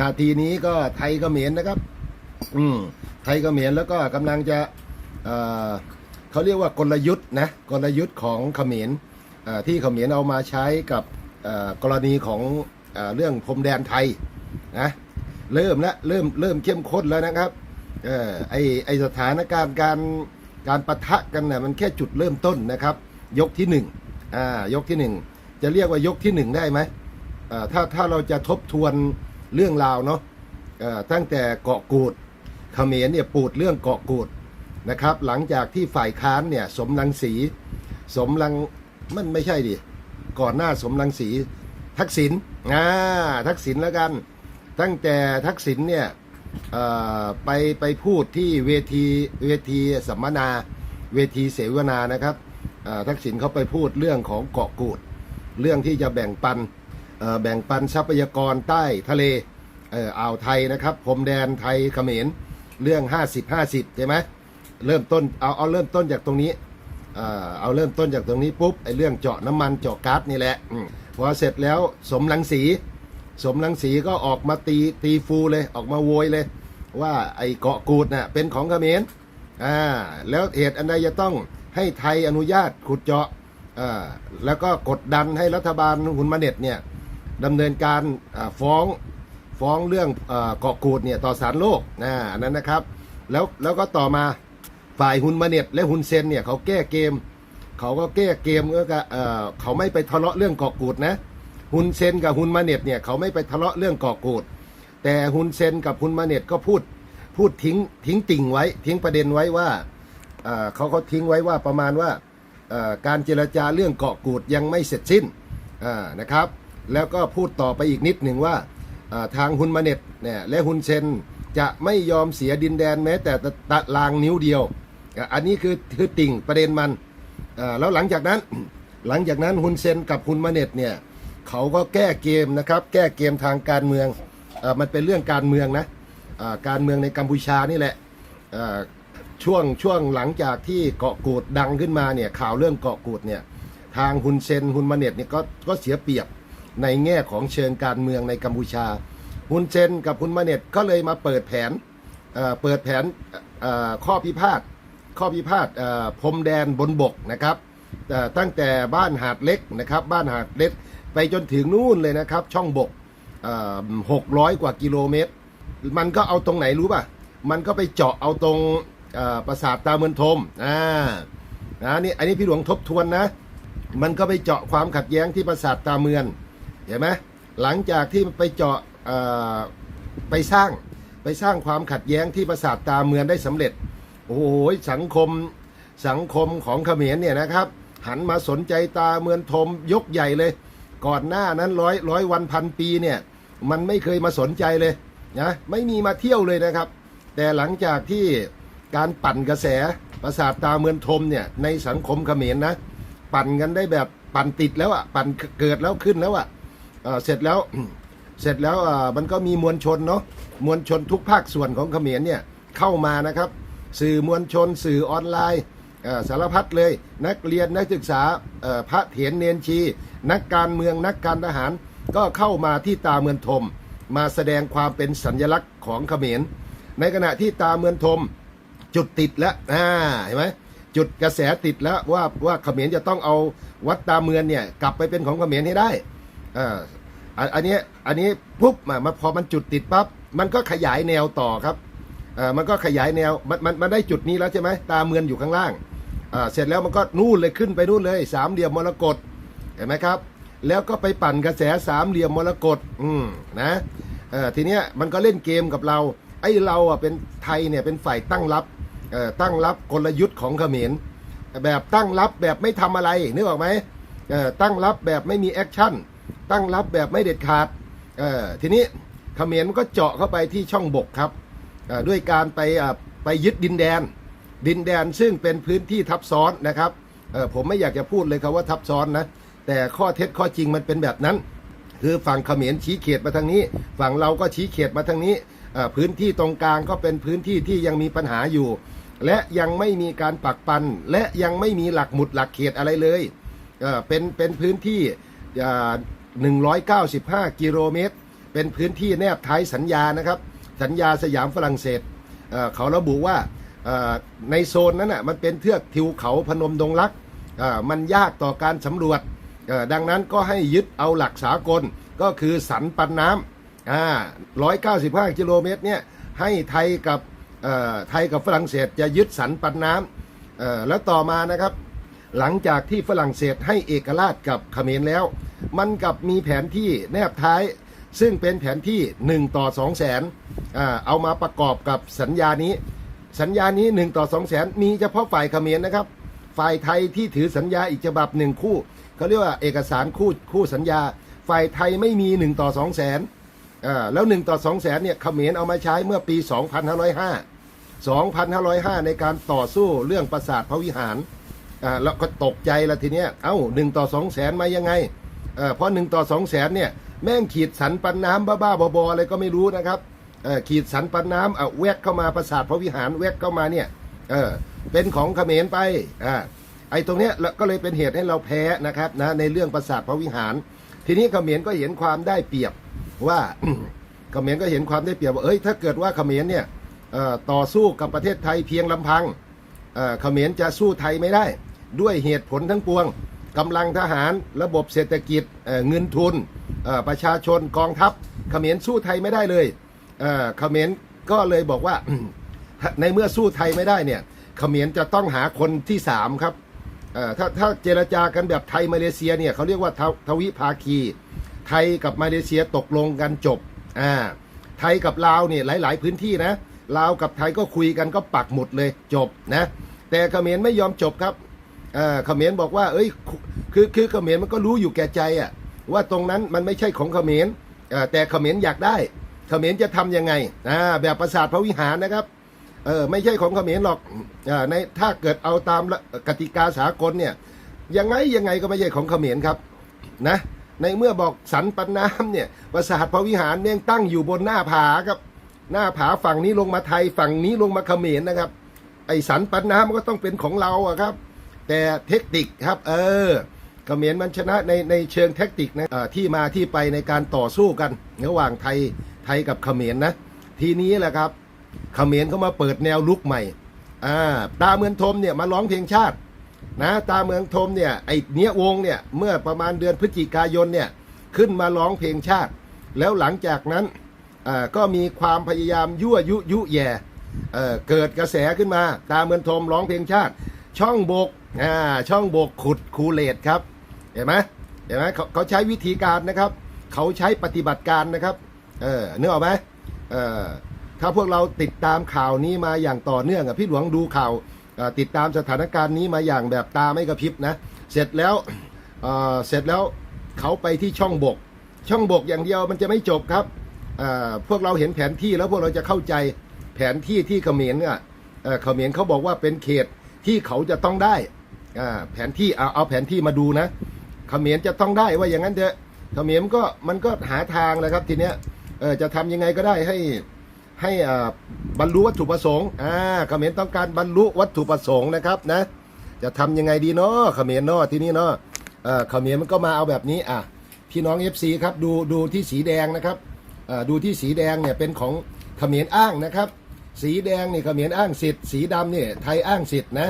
นาทีนี้ก็ไทยเขมรนะครับ อืมไทยเขมรแล้วก็กำลังจะเอ่อเขาเรียกว่ากลยุทธ์นะกลยุทธ์ของเขมรที่เขมรเอามาใช้กับกรณีของเอเรื่องพรมแดนไทยนะเริ่มแล้วเริ่มเริ่มเข้มข้นแล้วนะครับเออไอไอสถานการณ์การการปะทะกันนะ่ะมันแค่จุดเริ่มต้นนะครับ ยกที่หนึ่งอ่ายกที่หนึ่งจะเรียกว่ายกที่หนึ่งได้ไหมอ่อถ้าถ้าเราจะทบทวน เรื่องราวเนาะตั้งแต่เกาะกูดเขมรเนี่ยปูดเรื่องเกาะกูดนะครับ หลังจากที่ฝ่ายค้านเนี่ยสมรังสี สมรังมันไม่ใช่ดิก่อนหน้าสมรังสีทักษิณอ่าทักษิณแล้วกัน ตั้งแต่ทักษิณเนี่ยไปไปพูดที่เวทีเวทีสัมมนา เวทีเสวนานะครับอ่อทักษิณเขาไปพูดเรื่องของเกาะกูด เรื่องที่จะแบ่งปันเแบ่งปันทรัพยากรใต้ทะเลเอ่ออ่าวไทยนะครับพรมแดนไทยเขมรเรื่อง 50 50ใช่ไหมเริ่มต้นเอาเอาเริ่มต้นจากตรงนี้เอาเริ่มต้นจากตรงนี้ปุ๊บไอ้เรื่องเจาะน้ำมันเจาะก๊าซนี่แหละพอเสร็จแล้วสมรังสีสมรังสีก็ออกมาตีตีฟูเลยออกมาโวยเลย ว่าไอ้เกาะกูดน่ะเป็นของเขมรอ่าแล้วเหตุอันใดจะต้องให้ไทยอนุญาตขุดเจาะอ่าแล้วก็กดดันให้รัฐบาลหุนมาเน็ตเนี่ย ดำเนินการฟ้องฟ้องเรื่องเกาะกูดเนี่ยต่อศาลโลกนะอันนั้นนะครับ แล้วแล้วก็ต่อมาฝ่ายฮุนมาเน็ตและฮุนเซนเนี่ยเขาแก้เกม เขาก็แก้เกมก็เอ่อเขาไม่ไปทะเลาะเรื่องเกาะกูดนะฮุนเซนกับฮุนมาเน็ตเนี่ยเขาไม่ไปทะเลาะเรื่องเกาะกูด แต่ฮุนเซนกับฮุนมาเน็ตก็พูดพูดทิ้งทิ้งติ่งไว้ ทิ้งประเด็นไว้ว่าเขาเขาทิ้งไว้ว่าประมาณว่าการเจรจาเรื่องเกาะกูดยังไม่เสร็จสิ้นนะครับ แล้วก็พูดต่อไปอีกนิดหนึ่งว่าทางฮุนมาเน็ตเนี่ยและฮุนเซนจะไม่ยอมเสียดินแดนแม้แต่ตะลางนิ้วเดียว อันนี้คือคือติ่งประเด็นมัน แล้วหลังจากนั้นหลังจากนั้นฮุนเซนกับฮุนมาเน็ตเนี่ยเขาก็แก้เกมนะครับ แก้เกมทางการเมืองอมันเป็นเรื่องการเมืองนะการเมืองในกัมพูชานี่แหละช่วงช่วงหลังจากที่เกาะกูดดังขึ้นมาเนี่ยข่าวเรื่องเกาะกูดเนี่ยทางฮุนเซนฮุนมาเน็ตเนี่ยก็ก็เสียเปรียบ ในแง่ของเชิงการเมืองในกัมพูชาฮุนเซนกับฮุนมาเน็ตก็เลยมาเปิดแผนเเปิดแผนข้อพิพาทข้อพิพาทพรมแดนบนบกนะครับตั้งแต่บ้านหาดเล็กนะครับบ้านหาดเล็กไปจนถึงนู่นเลยนะครับ ช่องบกหกร้อยกว่ากิโลเมตร มันก็เอาตรงไหนรู้ป่ะ มันก็ไปเจาะเอาตรงปราสาทตาเมือนทมอ่านะนี่อันนี้พี่หลวงทบทวนนะ มันก็ไปเจาะความขัดแย้งที่ปราสาทตาเมือน เห็นไหมหลังจากที่ไปเจาะไปสร้างไปสร้างความขัดแย้งที่ปราสาทตาเมืองได้สำเร็จ โอ้โหสังคมสังคมของเขมรเนี่ยนะครับ หันมาสนใจตาเมืองทมยกใหญ่เลย ก่อนหน้านั้นร้อยร้อยวันพันปีเนี่ยมันไม่เคยมาสนใจเลยนะไม่มีมาเที่ยวเลยนะครับ แต่หลังจากที่การปั่นกระแสปราสาทตาเมืองทมเนี่ยในสังคมเขมรนะ ปั่นกันได้แบบปั่นติดแล้วอะปั่นเกิดแล้วขึ้นแล้วอะเอ่อ เสร็จแล้วเสร็จแล้วมันก็มีมวลชนเนาะมวลชนทุกภาคส่วนของเขมรเนี่ยเข้ามานะครับ สื่อมวลชน สื่อออนไลน์สารพัดเลย นักเรียนนักศึกษาพระเถรเนนชี นักการเมืองนักการทหาร ก็เข้ามาที่ตาเมืองทม มาแสดงความเป็นสัญลักษณ์ของเขมร ในขณะที่ตาเมืองทมจุดติดแล้วอ่าเห็นไหมจุดกระแสติดแล้วว่าว่าเขมรจะต้องเอาวัดตาเมือนเนี่ยกลับไปเป็นของเขมรให้ได้ อ่าอันนี้อันนี้ปุ๊บมามาพอมันจุดติดปั๊บมันก็ขยายแนวต่อครับอ่ามันก็ขยายแนวมันมันมันได้จุดนี้แล้วใช่ไหมตาเมือนอยู่ข้างล่างอ่าเสร็จแล้วมันก็นู่นเลยขึ้นไปนู่นเลยสามเหลี่ยมมรกตเห็นไหมครับ แล้วก็ไปปั่นกระแสสามเหลี่ยมมรกตอืมนะเอ่อทีเนี้ยมันก็เล่นเกมกับเราไอ้เราอะเป็นไทยเนี่ยเป็นฝ่ายตั้งรับเอ่อตั้งรับกลยุทธ์ของเขมรแบบตั้งรับแบบไม่ทำอะไรนึกออกไหมเอ่อตั้งรับแบบไม่มีแอคชั่น ตั้งรับแบบไม่เด็ดขาดทีนี้เขมรมันก็เจาะเข้าไปที่ช่องบกครับด้วยการไปไปยึดดินแดน ดินแดนซึ่งเป็นพื้นที่ทับซ้อนนะครับผมไม่อยากจะพูดเลยครับว่าทับซ้อนนะแต่ข้อเท็จข้อจริงมันเป็นแบบนั้น คือฝั่งเขมรชี้เขตมาทางนี้ ฝั่งเราก็ชี้เขตมาทางนี้พื้นที่ตรงกลางก็เป็นพื้นที่ที่ยังมีปัญหาอยู่ และยังไม่มีการปักปัน และยังไม่มีหลักหมุดหลักเขตอะไรเลยเป็นเป็นพื้นที่ 195 กิโลเมตร เป็นพื้นที่แนบท้ายสัญญานะครับ สัญญาสยามฝรั่งเศสเเขาระบุว่าในโซนนั้นน่ะมันเป็นเทือกทิวเขาพนมดงรักมันยากต่อการสำรวจ ดังนั้นก็ให้ยึดเอาหลักสากลก็คือสันปันน้ำอ่า195 กิโลเมตรเนี่ยให้ไทยกับไทยกับฝรั่งเศสจะยึดสันปันน้ำแล้วต่อมานะครับ หลังจากที่ฝรั่งเศสให้เอกราชกับเขมรแล้ว มันกับมีแผนที่แนบท้าย ซึ่งเป็นแผนที่ 1 ต่อ 2 0 0แสนอ่าเอามาประกอบกับสัญญานี้ สัญญานี้ 1 ต่อ 2 0 0แสนมีเฉพาะฝ่ายเขมรนะครับ ฝ่ายไทยที่ถือสัญญาอีกฉบับหนึ่งคู่เขาเรียกว่าเอกสารคู่คู่สัญญา ฝ่ายไทยไม่มี 1 ต่อ 2 0 0แสนอ่าแล้ว 1 ต่อ 2 0 0แสนเนี่ยเขมรเอามาใช้เมื่อปี 2505 2505 ในการต่อสู้เรื่องปราสาทพระวิหาร อ่าแล้วก็ตกใจละทีเนี้ย เอ้าหนึ่งต่อสองแสนมายังไง เออเพราะหนึ่งต่อสองแสนเนี่ยแม่งขีดสันปันน้ำบ้าๆบอๆอะไรก็ไม่รู้นะครับเออขีดสันปันน้ำเอาแวกเข้ามาปราสาทพระวิหารแวกเข้ามาเนี่ยเออเป็นของเขมรไปอ่าไอ้ตรงเนี้ยก็เลยเป็นเหตุให้เราแพ้นะครับนะในเรื่องปราสาทพระวิหาร ทีนี้เขมรก็เห็นความได้เปรียบว่าเขมรก็เห็นความได้เปรียบว่าเอ้ยถ้าเกิดว่าเขมรเนี่ยต่อสู้กับประเทศไทยเพียงลำพังเขมรจะสู้ไทยไม่ได้ ด้วยเหตุผลทั้งปวง กำลังทหารระบบเศรษฐกิจเเงินทุนประชาชนกองทัพเขมรสู้ไทยไม่ได้เลยเเขมรก็เลยบอกว่าในเมื่อสู้ไทยไม่ได้เนี่ยเขมรจะต้องหาคนที่สามครับถ้าถ้าเจรจากันแบบไทยมาเลเซียเนี่ยเขาเรียกว่าทวทวิภาคี ไทยกับมาเลเซียตกลงกันจบอ่าไทยกับลาวเนี่ยหลาย ๆ พื้นที่นะลาวกับไทยก็คุยกันก็ปักหมุดเลยจบนะแต่เขมรไม่ยอมจบครับ อ่อเขมรบอกว่า เอ้ย คือคือเขมรมันก็รู้อยู่แก่ใจอะว่าตรงนั้นมันไม่ใช่ของเขมรอ่อแต่เขมรอยากได้ เขมรจะทำยังไงอ่าแบบปราสาทพระวิหารนะครับเออไม่ใช่ของเขมรหรอกอ่าในถ้าเกิดเอาตามกติกาสากลเนี่ย ยังไงยังไงก็ไม่ใช่ของเขมรครับนะในเมื่อบอกสันปันน้ำเนี่ยปราสาทพระวิหารเนี่ยตั้งอยู่บนหน้าผาครับหน้าผาฝั่งนี้ลงมาไทยฝั่งนี้ลงมาเขมรนะครับ ไอสันปันน้ำมันก็ต้องเป็นของเราอะครับ แต่เทคนิคครับ เออเขมรมันชนะในในเชิงเทคนิคนะออที่มาที่ไปในการต่อสู้กัน ระหว่างไทยไทยกับเขมรนะ ทีนี้แหละครับเขมรเขามาเปิดแนวลุกใหม่อ่าตาเมืองทมเนี่ยมาร้องเพลงชาตินะตาเมืองทมเนี่ยไอเนี้ยวงเนี่ยเมื่อประมาณเดือนพฤศจิกายนเนี่ยขึ้นมาร้องเพลงชาติ แล้วหลังจากนั้นอ่าก็มีความพยายามยั่วยุยุแย่เอ่อเกิดกระแสขึ้นมา ตาเมืองทมร้องเพลงชาติ ช่องบก อ่าช่องบกขุดคูเลตครับเห็นไหมเห็นไหมเขาเขาใช้วิธีการนะครับ เขาใช้ปฏิบัติการนะครับเออนึกออกไหมเออถ้าพวกเราติดตามข่าวนี้มาอย่างต่อเนื่องอะพี่หลวงดูข่าวติดตามสถานการณ์นี้มาอย่างแบบตาไม่กระพริบนะเสร็จแล้วเเสร็จแล้วเขาไปที่ช่องบก ช่องบกอย่างเดียวมันจะไม่จบครับพวกเราเห็นแผนที่แล้วพวกเราจะเข้าใจแผนที่ที่เขมรอะเขมรเขาบอกว่าเป็นเขตที่เขาจะต้องได้ แผนที่เอาเอาแผนที่มาดูนะเขมรจะต้องได้ว่าอย่างนั้นเถอะเขมรมันก็มันก็หาทางแหละครับ ทีเนี้ยเออจะทำยังไงก็ได้ให้ให้อ่าบรรลุวัตถุประสงค์อ่าเขมรต้องการบรรลุวัตถุประสงค์นะครับนะ จะทำยังไงดีเนาะเขมรเนาะที่นี่เนาะเออเขมรมันก็มาเอาแบบนี้อะพี่น้อง FC ครับดูดูที่สีแดงนะครับเออดูที่สีแดงเนี่ยเป็นของเขมรอ้างนะครับ สีแดงนี่เขมรอ้างสิทธิ์สีดำนี่ไทยอ้างสิทธิ์นะ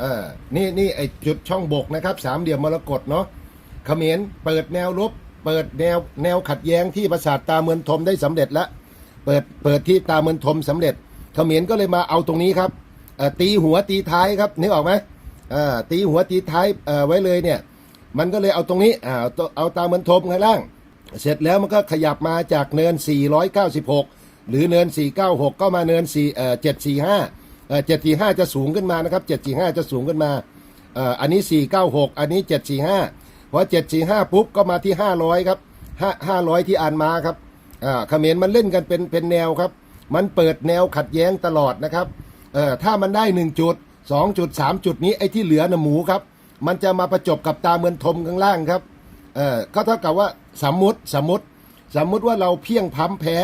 เออนี่นี่ไอจุดช่องบกนะครับ สามเหลี่ยมมรกตเนาะเขมรเปิดแนวรบเปิดแนวแนวขัดแย้งที่ปราสาทตาเมืองทมได้สำเร็จแล้วเปิดเปิดที่ตาเมืองทมสำเร็จเขมรก็เลยมาเอาตรงนี้ครับตีหัวตีท้ายครับนึกออกไหมตีหัวตีท้ายไว้เลยเนี่ย มันก็เลยเอาตรงนี้เอาตัวเอาตาเมืองทมข้างล่าง เสร็จแล้วมันก็ขยับมาจากเนิน 496 หรือเนิน 496 ก็มาเนิน4 เอ่อ745เอ่อ745จะสูงขึ้นมานะครับ745จะสูงขึ้นมาอันนี้496อันนี้745พอ745ปุ๊บก็มาที่500ครับ5 500ที่อ่านมาครับอ่าเขมรมันเล่นกันเป็นเป็นแนวครับ มันเปิดแนวขัดแย้งตลอดนะครับเอ่อถ้ามันได้1จุด2จุด3จุดนี้ไอ้ที่เหลือนะหมูครับ มันจะมาประจบกับตาเมือนทมข้างล่างครับเออก็เท่ากับว่าสมมติสมมติสมมติว่าเราเพียงพล้ำแพ้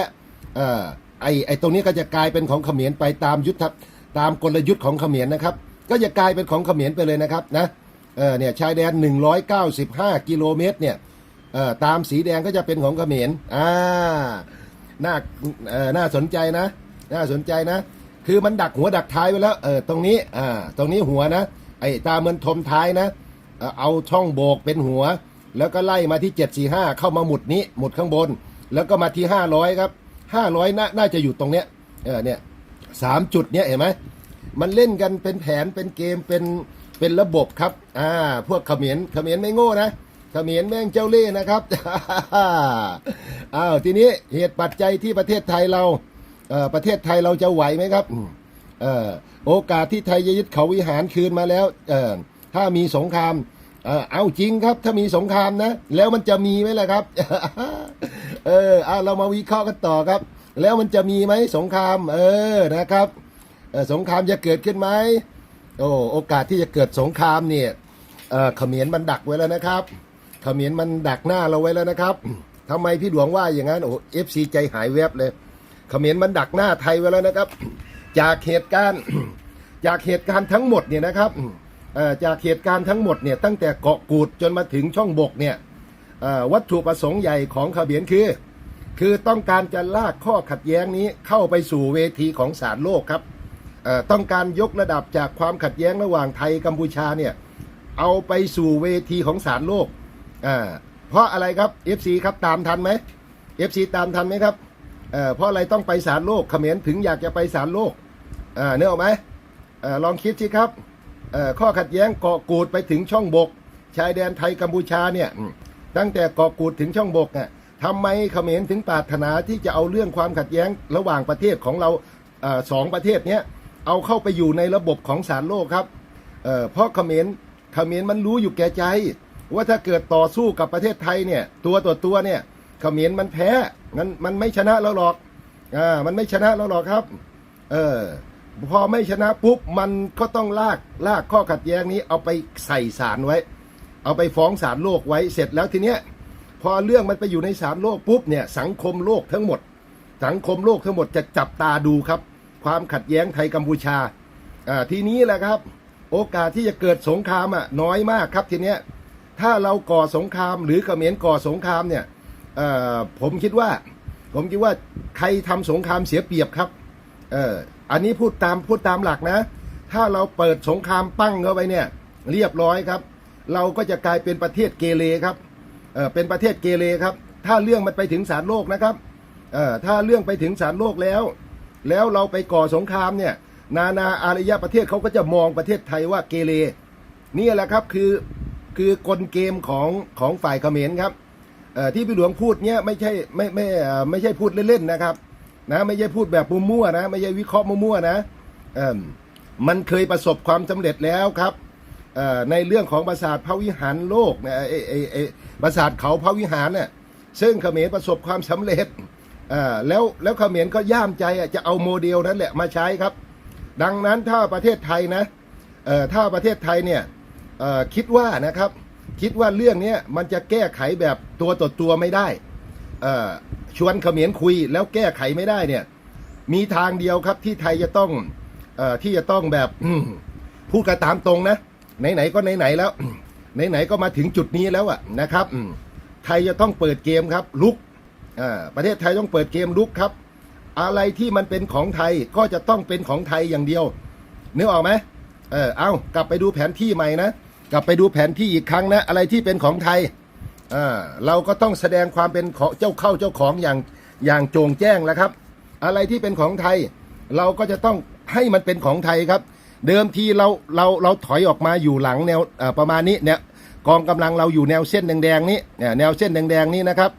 เออไอไอตรงนี้ก็จะกลายเป็นของเขมรไปตามยุทธ ตามกลยุทธ์ของเขมรนะครับ ก็จะกลายเป็นของเขมรไปเลยนะครับนะเออเนี่ยชายแดน 195 กิโลเมตรเนี่ยเออตามสีแดงก็จะเป็นของเขมรอ่าน่าเอ่อน่าสนใจนะ น่าสนใจนะ คือมันดักหัวดักท้ายไว้แล้วเออตรงนี้อ่าตรงนี้หัวนะไอ้ตาเมือนทมท้ายนะเออเอาช่องโบกเป็นหัว แล้วก็ไล่มาที่ 745 เข้ามาหมุดนี้หมุดข้างบน แล้วก็มาที่ 500 ครับ 500 น่าน่าจะอยู่ตรงเนี้ยเออเนี่ย สามจุดเนี้ยเห็นไหมมันเล่นกันเป็นแผนเป็นเกมเป็นเป็นระบบครับ อ่า พวกเขมรเขมรไม่โง่นะเขมรแม่งเจ้าเล่ห์นะครับอ้าวทีนี้เหตุปัจจัยที่ประเทศไทยเราเอ่อประเทศไทยเราจะไหวไหมครับเอ่อโอกาสที่ไทยจะยึดเขาวิหารคืนมาแล้วเอ่อถ้ามีสงครามเออเอาจริงครับถ้ามีสงครามนะ แล้วมันจะมีไหมล่ะครับ เออเอาเรามาวิเคราะห์กันต่อครับ แล้วมันจะมีไหมสงคราม เออนะครับสงครามจะเกิดขึ้นไหมโอ้โอกาสที่จะเกิดสงครามเนี่ยเออขมรมันดักไว้แล้วนะครับเขมรมันดักหน้าเราไว้แล้วนะครับทำไมพี่หลวงว่าอย่างนั้นโอ้เอฟซีใจหายแวบเลยเขมรมันดักหน้าไทยไว้แล้วนะครับ จากเหตุการณ์จากเหตุการณ์ทั้งหมดเนี่ยนะครับจากเหตุการณ์ทั้งหมดเนี่ยตั้งแต่เกาะกูดจนมาถึงช่องบกเนี่ยวัตถุประสงค์ใหญ่ของเขมรคือ คือต้องการจะลากข้อขัดแย้งนี้เข้าไปสู่เวทีของศาลโลกครับต้องการยกระดับจากความขัดแย้งระหว่างไทยกัมพูชาเนี่ยเอาไปสู่เวทีของศาลโลกเพราะอะไรครับ FC ครับตามทันไหม FC ตามทันไหมครับเเพราะอะไรต้องไปศาลโลกเขมรถึงอยากจะไปศาลโลกเนื้อออกไหมอลองคิดสิครับข้อขัดแย้งเกาะกูดไปถึงช่องบก ชายแดนไทยกัมพูชาเนี่ยตั้งแต่เกาะกูดถึงช่องบกเนี่ย ทำไมเขมรถึงปรารถนาที่จะเอาเรื่องความขัดแย้งระหว่างประเทศของเราอสองประเทศเนี้ยเอาเข้าไปอยู่ในระบบของศาลโลกครับเเพราะเขมรเขมรมันรู้อยู่แก่ใจ ว่าถ้าเกิดต่อสู้กับประเทศไทยเนี่ยตัวต่อตัวเนี่ยเขมรมันแพ้มันมันไม่ชนะเราหรอกอ่ามันไม่ชนะเราหรอกครับ เออพอไม่ชนะปุ๊บมันก็ต้องลากลากข้อขัดแย้งนี้เอาไปใส่ศาลไว้ เอาไปฟ้องศาลโลกไว้เสร็จแล้วทีเนี้ย พอเรื่องมันไปอยู่ในศาลโลกปุ๊บเนี่ยสังคมโลกทั้งหมด สังคมโลกทั้งหมดจะจับตาดูครับ ความขัดแย้งไทยกัมพูชาอ่าทีนี้แหละครับ โอกาสที่จะเกิดสงครามอะน้อยมากครับทีเนี้ยถ้าเราก่อสงครามหรือเขมรก่อสงครามเนี่ยผมคิดว่า ผมคิดว่าใครทำสงครามเสียเปรียบครับเอออันนี้พูดตามพูดตามหลักนะ ถ้าเราเปิดสงครามปั้งเข้าไปเนี่ย เรียบร้อยครับ เราก็จะกลายเป็นประเทศเกเรครับ เออเป็นประเทศเกเรครับ ถ้าเรื่องมันไปถึงศาลโลกนะครับเออถ้าเรื่องไปถึงศาลโลกแล้ว แล้วเราไปก่อสงครามเนี่ยนานาอารยประเทศเขาก็จะมองประเทศไทยว่าเกเรนี่แหละครับคือคือกลเกมของของฝ่ายเขมรครับเอ่อที่พี่หลวงพูดเนี่ยไม่ใช่ไม่ไม่ไม่ใช่พูดเล่นๆนะครับนะไม่ใช่พูดแบบมั่วๆนะ ไม่ใช่วิเคราะห์มั่วๆนะเออมันเคยประสบความสำเร็จแล้วครับ ในเรื่องของปราสาทพระวิหารโลกนะไอ้ไอ้ไอ้ปราสาทเขาพระวิหารเนี่ยซึ่งเขมรประสบความสำเร็จอ่อแล้วแล้วเขมรก็ย่ามใจอะจะเอาโมเดลนั้นแหละมาใช้ครับ ดังนั้นถ้าประเทศไทยนะถ้าประเทศไทยเนี่ยคิดว่านะครับคิดว่าเรื่องนี้มันจะแก้ไขแบบตัวต่อตัวไม่ได้อ่อชวนเขมรคุยแล้วแก้ไขไม่ได้เนี่ยมีทางเดียวครับที่ไทยจะต้องอที่จะต้องแบบพูดกันตามตรงนะ ไหนๆก็ไหนๆแล้วไหนๆก็มาถึงจุดนี้แล้วอะนะครับไทยจะต้องเปิดเกมครับลุกประเทศไทยต้องเปิดเกมลุกครับ อะไรที่มันเป็นของไทยก็จะต้องเป็นของไทยอย่างเดียวนึกออกไหมเออเอากลับไปดูแผนที่ใหม่นะกลับไปดูแผนที่อีกครั้งนะ อะไรที่เป็นของไทยเราก็ต้องแสดงความเป็นเจ้าเข้าเจ้าของอย่างอย่างโจงแจ้งแล้วครับ อะไรที่เป็นของไทย เราก็จะต้องให้มันเป็นของไทยครับ เดิมทีเราเราเราถอยออกมาอยู่หลังแนวประมาณนี้เนี่ยกองกำลังเราอยู่แนวเส้นแดงๆนี้เนี่ยแนวเส้นแดงๆนี้นะครับ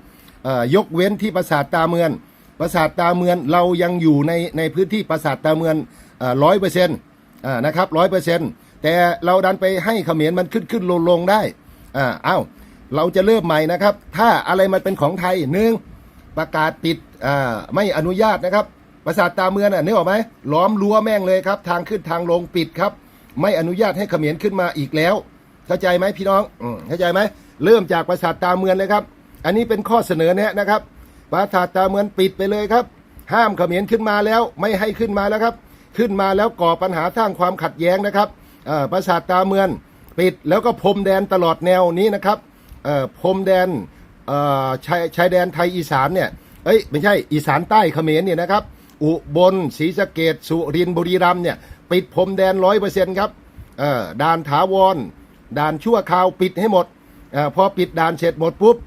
ยกเว้นที่ปราสาทตาเมือนปราสาทตาเมือนเรายังอยู่ในในพื้นที่ปราสาทตาเมือนร้อยเปอร์เซ็นต์นะครับร้อยเปอร์เซ็นต์แต่เราดันไปให้เขมรมันขึ้นขึ้นลงลงได้อ่าเอ้าเราจะเริ่มใหม่นะครับ ถ้าอะไรมันเป็นของไทยหนึ่งประกาศปิดไม่อนุญาตนะครับ ปราสาทตาเมืองน่ะนึกออกไหมล้อมรั้วแม่งเลยครับ ทางขึ้นทางลงปิดครับ ไม่อนุญาตให้เขมรขึ้นมาอีกแล้ว เข้าใจไหมพี่น้องอืมเข้าใจไหมเริ่มจากปราสาทตาเมืองเลยครับ อันนี้เป็นข้อเสนอแนะนะครับปราสาทตาเมืองปิดไปเลยครับ ห้ามเขมรขึ้นมาแล้ว ไม่ให้ขึ้นมาแล้วครับ ขึ้นมาแล้วก่อปัญหาสร้างความขัดแย้งนะครับอ่อปราสาทตาเมืองปิดแล้วก็พรมแดนตลอดแนวนี้นะครับเอ่อพรมแดนเอ่อชายชายแดนไทยอีสานเนี่ยเอ้ยไม่ใช่อีสานใต้เขมรเนี่ยนะครับ อุบลศรีสะเกดสุรินทร์บุรีรัมย์เนี่ยปิดพรมแดนร้อยเปอร์เซ็นต์ครับด่านถาวรด่านชั่วคราวปิดให้หมดอพอปิดด่านเสร็จหมดปุ๊บ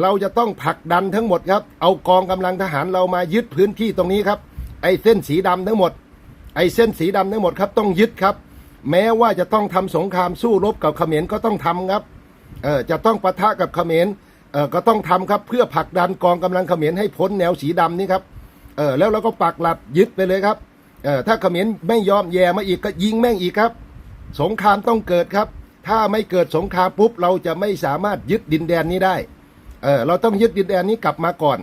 เราจะต้องผลักดันทั้งหมดครับ เอากองกำลังทหารเรามายึดพื้นที่ตรงนี้ครับ ไอ้เส้นสีดำทั้งหมด ไอ้เส้นสีดำทั้งหมดครับต้องยึดครับ แม้ว่าจะต้องทำสงครามสู้รบกับเขมรก็ต้องทำครับเออจะต้องปะทะกับเขมรเออก็ต้องทำครับเพื่อผลักดันกองกำลังเขมรให้พ้นแนวสีดำนี้ครับ เออแล้วเราก็ปักหลัดยึดไปเลยครับเออถ้าเขมรไม่ยอมแย่มาอีกก็ยิงแม่งอีกครับ สงครามต้องเกิดครับ ถ้าไม่เกิดสงครามปุ๊บเราจะไม่สามารถยึดดินแดนนี้ได้เออเราต้องยึดดินแดนนี้กลับมาก่อน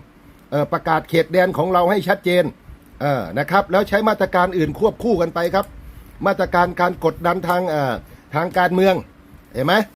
เออประกาศเขตแดนของเราให้ชัดเจนเออนะครับ แล้วใช้มาตรการอื่นควบคู่กันไปครับ มาตรการการกดดันทางเอ่อทางการเมืองเห็นไหม